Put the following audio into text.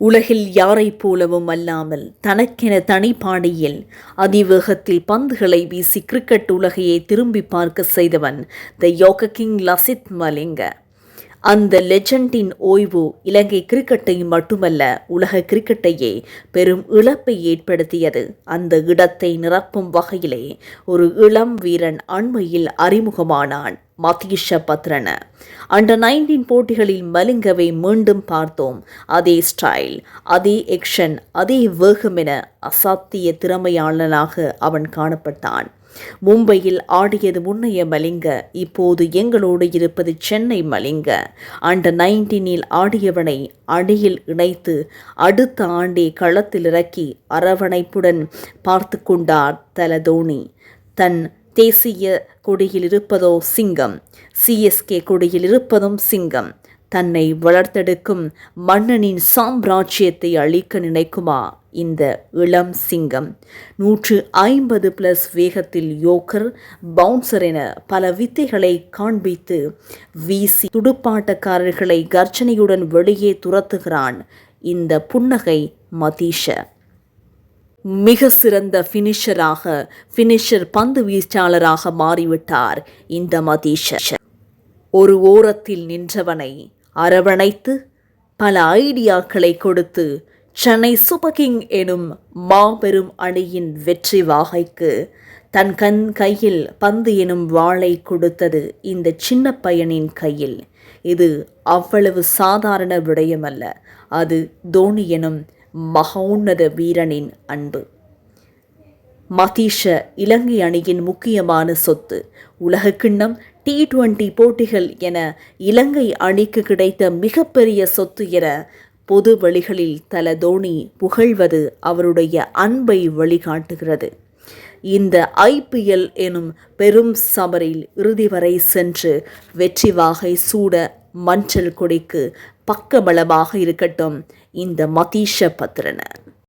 உலகில் யாரைப் போலவும் அல்லாமல் தனக்கென தனிப்பாணியில் அதிவேகத்தில் பந்துகளை வீசி கிரிக்கெட் உலகையை திரும்பி பார்க்க செய்தவன் த யோக கிங் லசித் மலிங்க அந்த லெஜண்டின் ஓய்வு இலங்கை கிரிக்கெட்டை மட்டுமல்ல உலக கிரிக்கெட்டையே பெரும் இழப்பை ஏற்படுத்தியது. அந்த இடத்தை நிரப்பும் வகையிலே ஒரு இளம் வீரன் அண்மையில் அறிமுகமானான். மதீஷ பத்ரன. அண்டர் நைன்டீன் போட்டிகளில் மலிங்கவை மீண்டும் பார்த்தோம். அதே ஸ்டைல் அதே எக்ஷன் அதே வேகம் என அசாத்திய திறமையாளனாக அவன் காணப்பட்டான். மும்பையில் ஆடியது முன்னைய மலிங்க இப்போது எங்களோடு இருப்பது சென்னை மலிங்க. அண்டர் நைன்டீனில் ஆடியவனை அணியில் இணைத்து அடுத்த ஆண்டே களத்தில் இறக்கி அரவணைப்புடன் பார்த்து கொண்டார் தல தோனி. தன் தேசிய கொடியில் இருப்பதோ சிங்கம். சிஎஸ்கே கொடியில் இருப்பதும் சிங்கம். தன்னை வளர்த்தெடுக்கும் மன்னனின் சாம்ராஜ்யத்தை அழிக்க நினைக்குமா இந்த இளம் சிங்கம்? நூற்று ஐம்பது பிளஸ் வேகத்தில் யோக்கர் பவுன்சர் என பல வித்தைகளை காண்பித்து வீசி துடுப்பாட்டக்காரர்களை கர்ஜனையுடன் வெளியே துரத்துகிறான் இந்த புன்னகை மதீஷ. மிக சிறந்த ஃபினிஷராக ஃபினிஷர் பந்து வீச்சாளராக மாறிவிட்டார் இந்த மதீஷ ஒரு ஓரத்தில் நின்றவனை அரவணைத்து பல ஐடியாக்களை கொடுத்து சென்னை சூப்பர் கிங் எனும் மாபெரும் அணியின் வெற்றி வாகைக்கு தன் கண் கையில் பந்து எனும் வாளை கொடுத்தது இந்த சின்ன பையனின் கையில். இது அவ்வளவு சாதாரண விடயமல்ல. அது தோனி எனும் மகோன்னத வீரனின் அன்பு. மதீஷ இலங்கை அணியின் முக்கியமான சொத்து. உலகக்கிண்ணம் டி டுவெண்டி போட்டிகள் என இலங்கை அணிக்கு கிடைத்த மிகப்பெரிய சொத்து என பொது வழிகளில் தல தோனி புகழ்வது அவருடைய அன்பை வழிகாட்டுகிறது. இந்த ஐபிஎல் எனும் பெரும் சமரில் இறுதி வரை சென்று வெற்றி வாகை சூட மஞ்சள் கொடிக்கு பக்கபலமாக இருக்கட்டும். இந்த மதீஷ பத்ரன